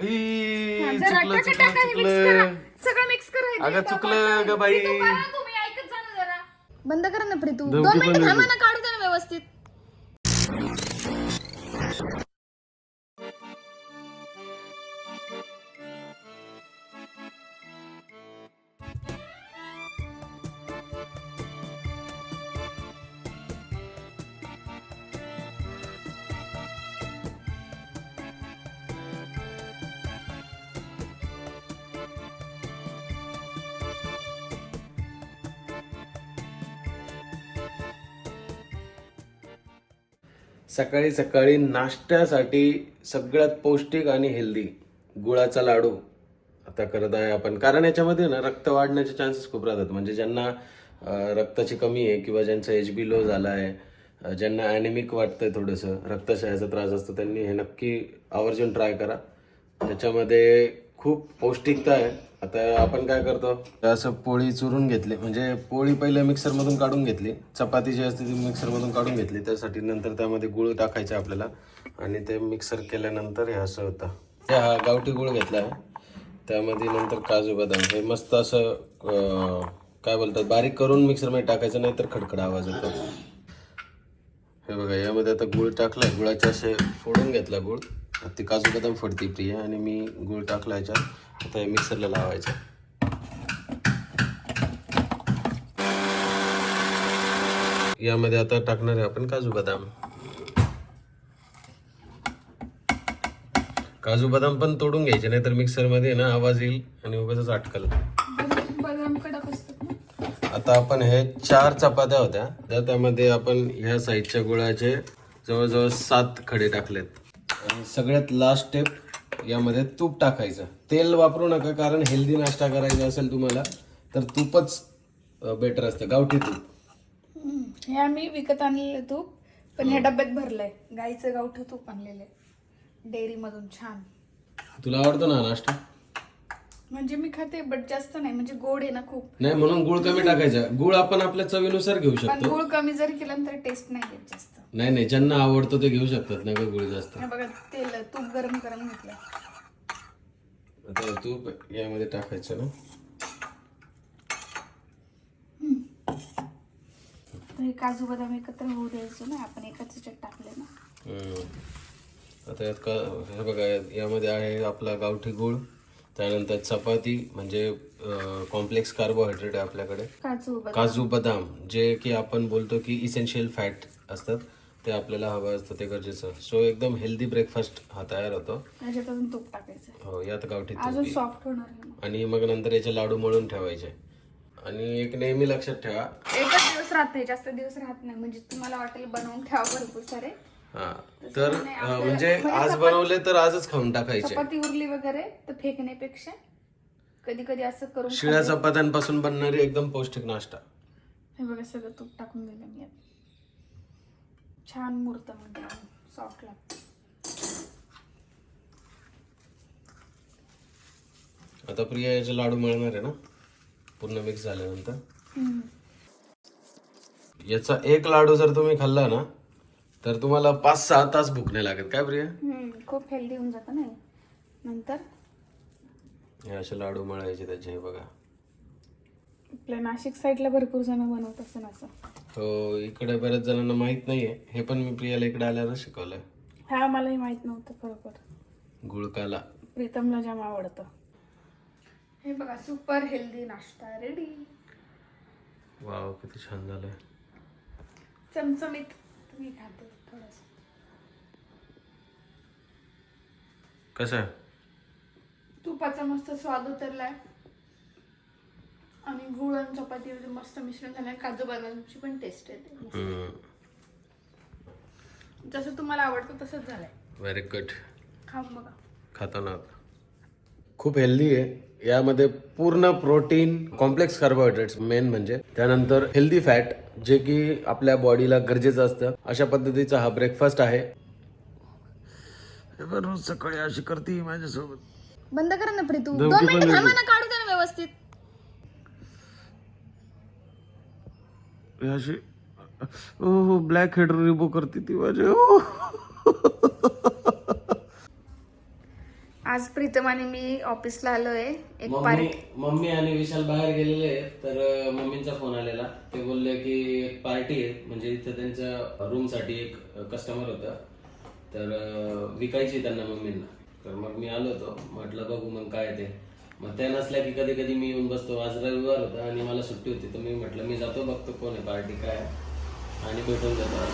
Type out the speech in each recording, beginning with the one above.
E, जरा चुकलं टाका, चुकलं टाका, हे mix करा. चुकलं सगळं मिक्स करा अगं चुकलं ग बाई. तुम्ही ऐकत जा ना जरा. बंद करा ना प्रीतू. दोन पण मिनिटं थांबा दोघी. ना काढू दे ना व्यवस्थित. सकाळी सकाळी नाश्त्यासाठी सगळ्यात पौष्टिक आणि हेल्दी गुळाचा लाडू. आता करत आहे आपण. कारण याच्यामध्ये ना रक्त वाढण्याचे चान्सेस खूप राहतात. म्हणजे ज्यांना रक्ताची कमी आहे किंवा ज्यांचा एच बी लो झाला आहे ज्यांना ॲनिमिक वाटतंय थोडंसं रक्तशयाचा त्रास असतो त्यांनी हे नक्की आवर्जून ट्राय करा. त्याच्यामध्ये खूप पौष्टिकता आहे. आता आपण काय करतो? असं पोळी चुरून घेतली. म्हणजे पोळी पहिले मिक्सरमधून काढून घेतली. चपाती जी असते ती मिक्सरमधून काढून घेतली. त्यासाठी नंतर त्यामध्ये गुळ टाकायचे आपल्याला. आणि ते मिक्सर केल्यानंतर हे असं होतं. ते हा गावठी गुळ घेतला आहे. त्यामध्ये नंतर काजू बदाम. हे मस्त असं काय बोलतात? बारीक करून मिक्सरमध्ये टाकायचं नाही तर खडखड आवाज येतो. हे बघा यामध्ये आता गुळ टाकला गुळाचे असे फोडून घेतला गुळ. ती काजू बदाम फोडती प्रिया. आणि मी गुळ टाकला याच्यात. आता हे मिक्सरला लावायचं. यामध्ये आता टाकणार आहे आपण काजू बदाम. काजू बदाम पण तोडून घ्यायचे नाहीतर मिक्सरमध्ये ना आवाज येईल आणि उगाच अटकल. आता आपण हे चार चपात्या होत्या. त्या त्यामध्ये आपण ह्या साईडच्या गुळाचे जवळजवळ सात खडे टाकलेत. आणि सगळ्यात लास्ट स्टेप यामध्ये तूप टाकायचं. तेल वापरू नका कारण हेल्दी नाश्ता करायचा असेल तुम्हाला तर तूपच बेटर असतं. गावठी तूप. हे आम्ही विकत आणलेलं तूप पण ह्या डब्यात भरलंय. गाईचं गावठं तूप आणलेलं आहे. डेअरी मधून छान. तुला आवडतो ना हा नाश्ता? म्हणजे मी खाते बट जास्त नाही. म्हणजे गोड आहे ना खूप. नाही म्हणून गुळ कमी टाकायचा. गुळ आपण आपल्या चवीनुसार घेऊ शकतो. गुळ कमी जरी केलं तर टेस्ट नाही येत जास्त. नाही नाही ज्यांना आवडतो ते घेऊ शकतात नाही का गुळ जास्त? हे बघा तेल तूप गरम करून घेतलं आता तूप यामध्ये टाकायचं ना? तर हे काजू बदाम एकत्र होऊ द्यायचं ना आपण एकाच ह्याच्यात टाकले ना. हम्म. आता यात का हे बघा यात- यामध्ये आहे आपला गावठी गूळ त्यानंतर चपाती म्हणजे कॉम्प्लेक्स कार्बोहायड्रेट आहे आपल्याकडे. काजू बदाम. काजू बदाम जे की आपण बोलतो की इसेन्शियल फॅट असतात. ते आपल्याला हवं असतं ते गरजेचं. सो एकदम हेल्दी ब्रेकफास्ट हा तयार होतो. ह्याच्यात अजून तूप टाकायचं. हो यात गावठी तूप अजून आहे. सॉफ्ट होणार आहे. आणि मग नंतर याचे लाडू मळून ठेवायचे. आणि एक नेहमी लक्षात ठेवा. एकच दिवस राहत नाही जास्त दिवस राहत नाही. म्हणजे तुम्हाला वाटेल बनवून ठेवा भरपूर सारे. हा. तर अं, म्हणजे आज बनवले तर आजच खाऊन टाकायचे. चपाती उरली वगैरे तर फेकण्यापेक्षा कधी कधी असं करून शिळ्या चपात्यांपासून बनणारी एकदम पौष्टिक नाश्ता. हे बघा सगळं तूप टाकून दिलं मी. छान मूर्त म्हणजे सॉफ्ट लागतं आता प्रिया याचे लाडू मळणार आहे ना? पूर्ण मिक्स झाल्यानंतर. याचा एक लाडू जर तुम्ही खाल्ला ना तर तुम्हाला पाच सहा तास भूक नाही लागत. काय प्रिया? खूप हेल्दी होऊन जातं ना. नंतर? हे असे लाडू मळायचे त्याचे बघा. आपल्या नाशिक साईडला भरपूर जण बनवत असं असं. हो इकडे बऱ्याच जणांना माहीत नाहीये. हे पण मी प्रियाला इकडे आल्यावर शिकवलंय. हा मलाही माहीत नव्हतं खरोखर. गुळकाला. प्रीतमला जाम आवडतं. हे बघा सुपर हेल्दी नाश्ता. रेडी वाव किती छान झालंय. चमचमीत. तुम्ही खाते थोडस. कसं आहे? तुपाचा मस्त स्वाद उतरलाय. आणि गुळ आणि चपाती मस्त मिश्रण झालंय काजू बदामची पण टेस्ट येते. जसं तुम्हाला आवडतं तसंच झालंय. व्हेरी गुड बघा. खाताना खूप हेल्दी आहे. यामध्ये पूर्ण प्रोटीन कॉम्प्लेक्स कार्बोहायड्रेट्स मेन म्हणजे. त्यानंतर हेल्दी फॅट जे की आपल्या बॉडीला गरजेचं असतं. अशा पद्धतीचा हा ब्रेकफास्ट आहे. रोज सकाळी अशी करते माझ्यासोबत. बंद करा ना प्रीतू. दोन पण मिनिटं. थांबा ना काढू दे ना व्यवस्थित. अशी हो ब्लॅक हेड रिमूव्ह करते ती माझे. हो आज प्रीतम आणि मी ऑफिसला आलोय. एक मम्मी पार्टी मम्मी आणि विशाल बाहेर गेलेले आहेत तर अं, मम्मींचा फोन आलेला. ते बोलले की एक पार्टी आहे म्हणजे इथं त्यांच्या रूमसाठी एक कस्टमर होता. तर अं, विकायची त्यांना मम्मींना. तर मग मी आलो होतो. म्हटलं बघू मग काय ते. मग त्या नसल्या की कधी कधी मी येऊन बसतो. आज रविवार होता आणि मला सुट्टी होती तर मी म्हटलं मी जातो बघतो कोण आहे पार्टी काय. आणि भेटून जातो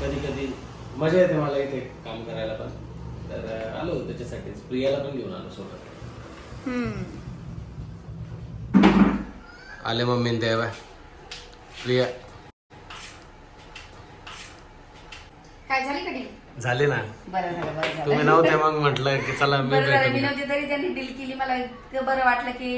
कधी कधी मजा येते मला इथे काम करायला पण. तर आलो त्याच्यासाठीच प्रियाला पण घेऊन आलो सोबत. हम्म. आले मम्मी बाय प्रिया काय झाली कधी झाले ना? बरं झालं बरं झालं. तुम्ही नव्हते मग म्हटलं की चला मी बरं झालं मी भेटून नव्हती तरी त्यांनी डील केली. मला इतकं बरं वाटलं की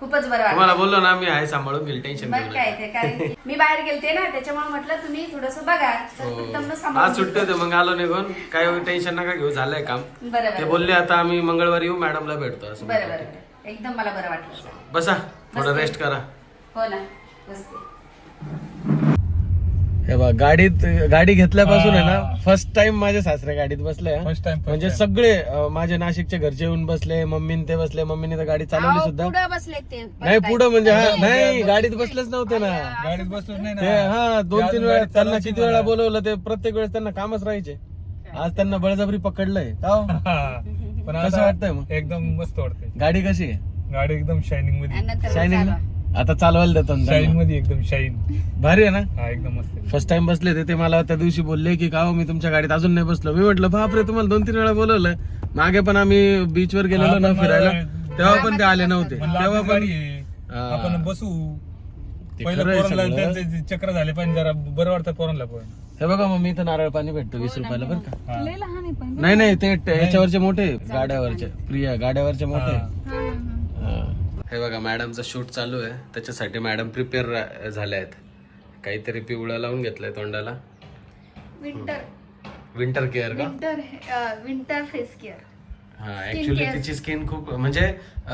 खूपच बरं वाटलं. तुम्हाला बोललो ना मी आहे सांभाळून घेईल टेन्शन मग काय ते कारण की मी बाहेर गेलते ना त्याच्यामुळे म्हटलं तुम्ही थोडस बघा. तर प्रीतमनं आज सांभाळून सुट्टी होते मग आलो निघून. काय टेन्शन नका घेऊ झालंय काम. बरं ते बोलले आता आम्ही मंगळवारी येऊ मॅडमला भेटतो. असं बरं बरं बरं. एकदम मला बरं वाटलं. बसा थोडं रेस्ट करा. हो ना बसते हे बघ गाडीत गाडी घेतल्यापासून आहे ना फर्स्ट टाइम माझ्या सासऱ्या गाडीत बसले हा. फर्स्ट टाइम म्हणजे सगळे अं, माझे नाशिकचे घरचे येऊन बसले मम्मीन ते बसले मम्मीने तर गाडी चालवली सुद्धा. पुढं बसले ते. नाही पुढं म्हणजे हा नाही गाडीत बसलेच नव्हते ना. गाडीत बसलोच नाही ते ना हा दोन ते तीन वेळा गाडी त्यांना किती वेळा. बोलवलं ते प्रत्येक वेळेस त्यांना कामच राहायचे. आज त्यांना बळजबरी पकडलंय का हो? हा. पण कसं आता वाटतंय मग? एकदम मस्त वाटतंय. गाडी कशी आहे? गाडी एकदम शायनिंगमध्ये. आणि नंतर शायनिंग आता चालवायला शाईन. मध्ये एकदम शाईन भारी आहे ना हा एकदम मस्त आहे. फर्स्ट टाइम बसले ते ते मला त्या दिवशी बोलले की का हो, मी तुमच्या गाडीत अजून नाही बसलो मी म्हटलं बापरे तुम्हाला दोन तीन वेळा बोलवलं मागे पण आम्ही बीच वर गेलेलो हा, ना फिरायला तेव्हा पण ते आले नव्हते म्हणलं तेव्हा आपली पण गाडी आहे. हा. आपण बसू ते पहिलं खरं आहे पोरांना सगळं. त्यांचे चक्र झाले पण जरा बरं वाटतं पोरांना पण हे बघा मग मी इथं नारळ पाणी भेटतो वीस रुपयाला बरं का हा. लय लहान आहे पण नाही नाही ते ट- याच्यावरचे मोठे गाड्यावरचे प्रिया गाड्यावरचे मोठे हा. हा, हा, हा. बघा मॅडमचं शूट चालू आहे. त्याच्यासाठी मॅडम प्रिपेअर झाल्या आहेत. काहीतरी पिवळा लावून घेतलंय तोंडाला. विंटर. विंटर केअर का? Winter winter face care. हा ऍक्च्युली तिची स्किन खूप म्हणजे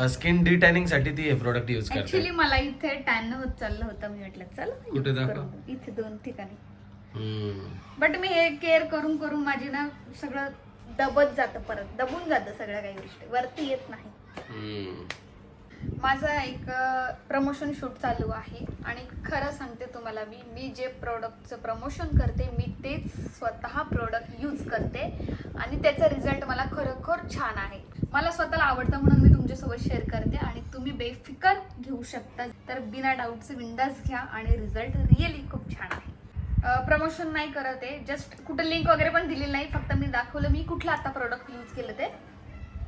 स्किन डिटॅनिंगसाठी ती हे प्रोडक्ट युज करते. ऍक्च्युली मला इथे टॅन होत चाललं होतं. मी म्हटलं चल कुठे दाखव? इथे दोन ठिकाणी. बट मी हे केअर करून करून माझी ना सगळं दबत जातं परत. दबून जातं सगळ्या काही गोष्टी. वरती येत नाही. माझं एक प्रमोशन शूट चालू आहे आणि खरं सांगते तुम्हाला मी मी जे प्रोडक्टचं प्रमोशन करते मी तेच स्वतः प्रोडक्ट यूज करते आणि त्याचा रिझल्ट मला खरोखर छान आहे. मला स्वतःला आवडतं म्हणून मी तुमच्यासोबत शेअर करते आणि तुम्ही बेफिकर घेऊ शकता. तर बिना डाऊटचे विंडाज घ्या आणि रिझल्ट रिअली खूप छान आहे. प्रमोशन नाही करत आहे जस्ट कुठं लिंक वगैरे पण दिलेली नाही फक्त मी दाखवलं मी कुठलं आता प्रोडक्ट यूज केलं ते.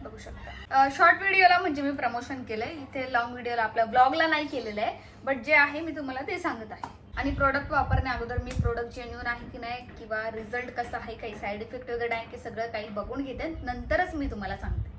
बघू शकता. शॉर्ट व्हिडिओला म्हणजे मी प्रमोशन केलंय. इथे लॉंग व्हिडिओला आपल्या ब्लॉगला नाही केलेलं आहे बट जे आहे मी तुम्हाला ते सांगत आहे. आणि प्रोडक्ट वापरण्या अगोदर मी प्रोडक्ट जेन्युअन आहे की नाही किंवा रिझल्ट कसा आहे काही साईड इफेक्ट वगैरे आहे की सगळं काही बघून घेते. नंतरच मी तुम्हाला सांगते.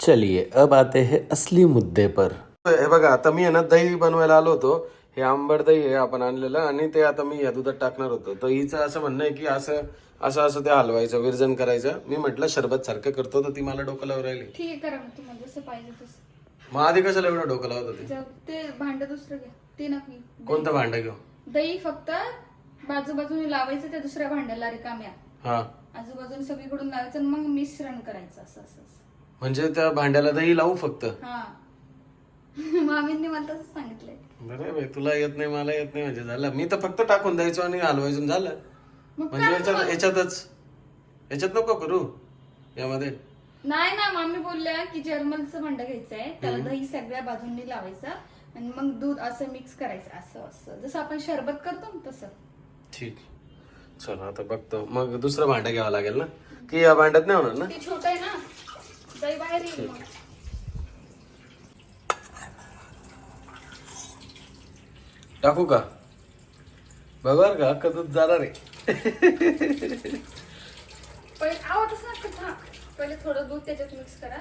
चलिए अब आते हैं असली मुद्दे पर. हे बघा आता मी आहे ना दही बनवायला आलो होतो. हे आंबट दही आहे आपण आणलेलं. आणि ते आता मी या दुधात टाकणार होतो. तर हिचं असं म्हणणं आहे की असं असं असं ते हलवायचं विरजन करायचं. मी म्हटलं शरबत सारखं करतो तर ती मला डोकं लावून राहिली. ठीक आहे करा मग तुम्हाला जसं पाहिजे तसं. मग आधी कशाला एवढं डोकं लावत होती? ते भांड दुसरं घ्या ते नका घेऊ. कोणतं भांडं घेऊ? दही फक्त बाजूबाजूने लावायचं त्या दुसऱ्या भांड्याला रिकाम्या. हा. आजूबाजूने सगळीकडून लावायचं आणि मग मिश्रण करायचं असं असं असं. म्हणजे त्या भांड्याला दही लावू फक्त? हा. मामींनी मला तसंच सांगितलंय. बरं तुला येत नाही मला येत नाही म्हणजे झालं. मी तर फक्त टाकून द्यायचो आणि हलवायचं आणि झालं. म्हणजे याच्यात याच्यातच याच्यात नको करू. यामध्ये. नाही ना मामी बोलल्या की जर्मनचं भांड घ्यायचं आहे त्याला दही सगळ्या बाजूंनी लावायचं आणि मग दूध असं मिक्स करायचं असं असं. जसं आपण शरबत करतो ना तसं. ठीक. चला आता बघतो. मग दुसरं भांडं घ्यावं लागेल ना? की या भांड्यात नाही होणार ना? ते छोटं आहे ना. दही बाहेर येईल मग. टाकू का? बघार का? अख्खं दूध जाणार आहे. पहिले ना पहिले थोडं दूध त्याच्यात मिक्स करा.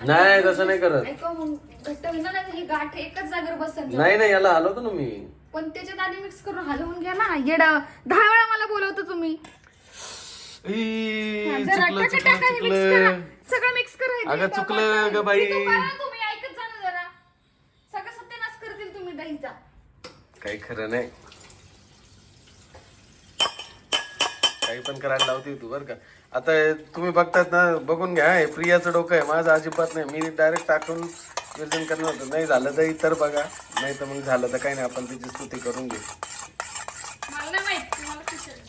नाही तसं नाही करत. ऐका मग घट्ट होईल ना नाही ही गाठ एकच जागेवर बसेल नाही नाही याला हलवतो ना मी. पण त्याच्यात आधी मिक्स करून हलवून घ्या ना. येडा दहा वेळा मला बोलवतो तुम्ही. ई, जरा चुकलं टाका, टाका, हे चुकलं. mix करा. चुकलं सगळं मिक्स करा अगं, चुकलं ग बाई. तुम्ही ऐकत जा ना जरा. सगळं सत्यानाश करतील तुम्ही दहीचा. काही खरं नाही. काही पण करायला लावते तू बरं का. आता तुम्ही बघतात ना बघून घ्या हे प्रियाचं डोकं आहे माझं अजिबात नाही. मी डायरेक्ट टाकून विर्जन करणार होतं. नाही झालं तर इतर बघा. नाही तर मग झालं तर काही नाही आपण त्याची स्तुती करून घेऊ.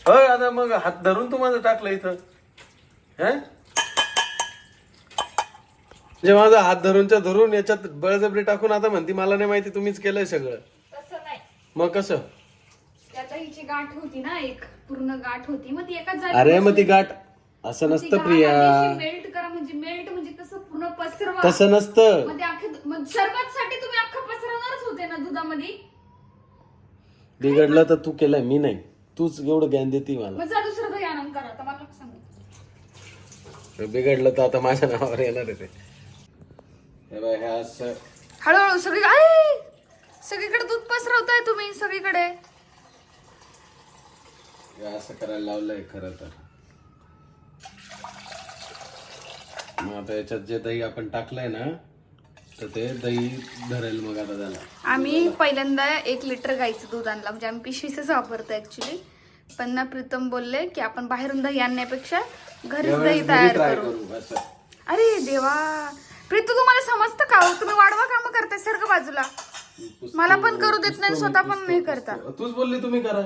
हो आता मग हात धरून तुम्हाला टाकलं इथं. हे? म्हणजे माझा हात धरूनच्या धरून याच्यात बळजबरी टाकून आता म्हणती मला नाही माहिती तुम्हीच केलंय सगळं. मग कसं? त्यात हिची गाठ होती ना एक पूर्ण गाठ होती. मग ती एकाच जागी अरे मग ती गाठ असं नसतं प्रिया. मेल्ट करा म्हणजे मेल्ट म्हणजे कसं पूर्ण पसरवा. तसं नसतं. मग ते अख्खे मग सरबतसाठी तुम्ही अख्खं पसरवणारच होते ना दुधामध्ये? बिघडलं तर तू केलंय मी नाही. तूच एवढं ज्ञान देते मला. मग जा दुसरं दही आणून करा मला सांगू. बिघडलं तर आता माझ्या नावावर येणार आहे ते. हे बाय हे असं हळूहळू सगळी सगळीकडे दूध पसरवताय तुम्ही सगळीकडे. असं करायला लावलंय खरं तर. मग आता याच्यात जे दही आपण टाकलंय ना तर ते दही धरेल मग आता त्याला. आम्ही पहिल्यांदा एक लिटर गाईचं दूध आणलं. म्हणजे आम्ही पिशवीच वापरतो ऍक्च्युली पण ना प्रीतम बोलले की आपण बाहेरून दही आणण्यापेक्षा घरीच दही तयार करू. अरे देवा. प्रीतू तुम्हाला समजतं का? हो? तुम्ही वाढवा काम करताय सारखं बाजूला. मला पण करू देत नाही स्वतः पण नाही करता. तूच बोलली तुम्ही करा.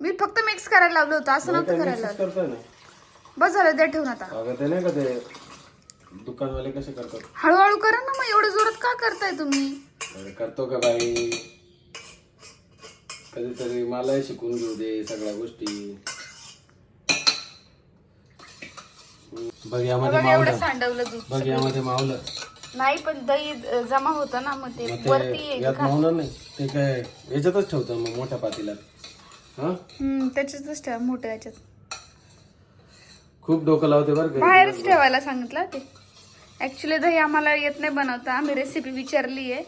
मी फक्त मिक्स करायला लावलं होतं असं नव्हतं करायला लावलं. करताय ना? बस झालं ते ठेवून आता. अगं ते नाही का ते दुकानवाले कसे करतात? हळूहळू करा ना मग एवढं जोरात का करताय तुम्ही? अरे करतो का बाई? कधीतरी मलाही शिकून घेऊ दे सगळ्या गोष्टी. बघ यामध्ये बघा एवढं मावलं सांडवलं दूध बघ यामध्ये मावलं. नाही पण दही अ, जमा होतं ना मग ते मग वरती ते येईल यात मावणार नाही. ते काय याच्यातच ठेवतो मग मोठ्या पातीलात. हा? हम्म त्याच्यातच ठेवा मोठ्या याच्यात. खूप डोकं लावते बरं का. बाहेरच ठेवायला सांगितलं ते. ऍक्च्युली दही आम्हाला येत नाही बनवता. आम्ही रेसिपी विचारली आहे.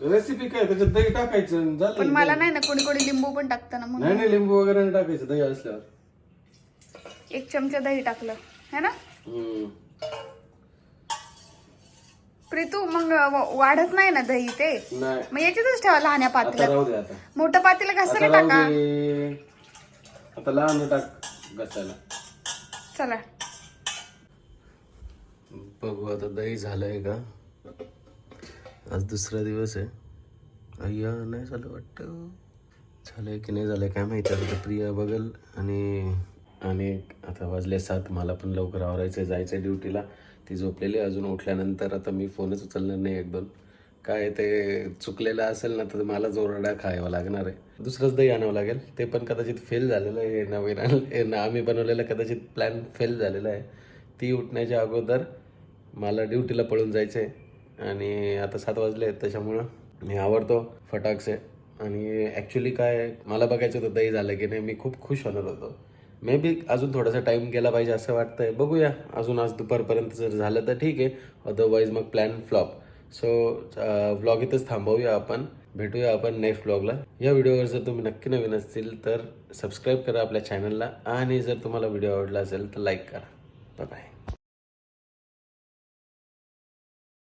रेसिपी काय? त्याच्यात दही टाकायचं आणि पण मला नाही ना कोणी कोणी लिंबू पण टाकतं ना म्हणून. नाही नाही लिंबू वगैरे नाही टाकायचं दही असल्यावर. एक चमचा दही टाकलं. है ना? हम्म. प्रीतू मग व- वाढत नाही ना दही ते? नाही. मग याच्यातच ठेवा लहान आता पातीला राहू दे आता. मोठं पातीला आता घासायला राहू टाका. दे. आता लहान टाक घसायला. चला. बघू आता दही झालंय का? आज दुसरा दिवस आहे. अय्या नाही झालं वाटतं. झालंय की नाही झालंय काय माहिती आता. ते प्रिया बघल आणि आणि आता वाजले सात मला पण लवकर आवरायचं जायचं आहे ड्युटीला. ती झोपलेली आहे. अजून उठल्यानंतर. आता मी फोनच उचलणार नाही एक दोन काय ते चुकलेलं असेल ना तर मला जोरडा खायवा लागणार आहे. दुसरंच दही आणावं लागेल. ते पण कदाचित फेल झालेलं आहे. हे नवीन आम्ही बनवलेलं कदाचित प्लॅन फेल झालेला आहे. ती उठण्याच्या अगोदर मला ड्युटीला पळून जायचं आहे आणि आता सात वाजले आहेत त्याच्यामुळं मी आवडतो फटाकसे. आणि ॲक्च्युली काय मला बघायचं होतं दही झालं की नाही. मी खूप खुश होणार होतो. मे बी अजून थोडासा टाईम गेला पाहिजे असं वाटतंय. बघूया. अजून आज दुपारपर्यंत जर झालं तर ठीक आहे. अदरवाईज मग प्लॅन फ्लॉप सो व्लॉग इथंच थांबवूया आपण. भेटूया आपण नेक्स्ट व्लॉगला या व्हिडिओवर जर तुम्ही नक्की नवीन असतील तर सबस्क्राईब करा आपल्या चॅनलला आणि जर तुम्हाला व्हिडिओ आवडला असेल तर लाईक करा. Bye bye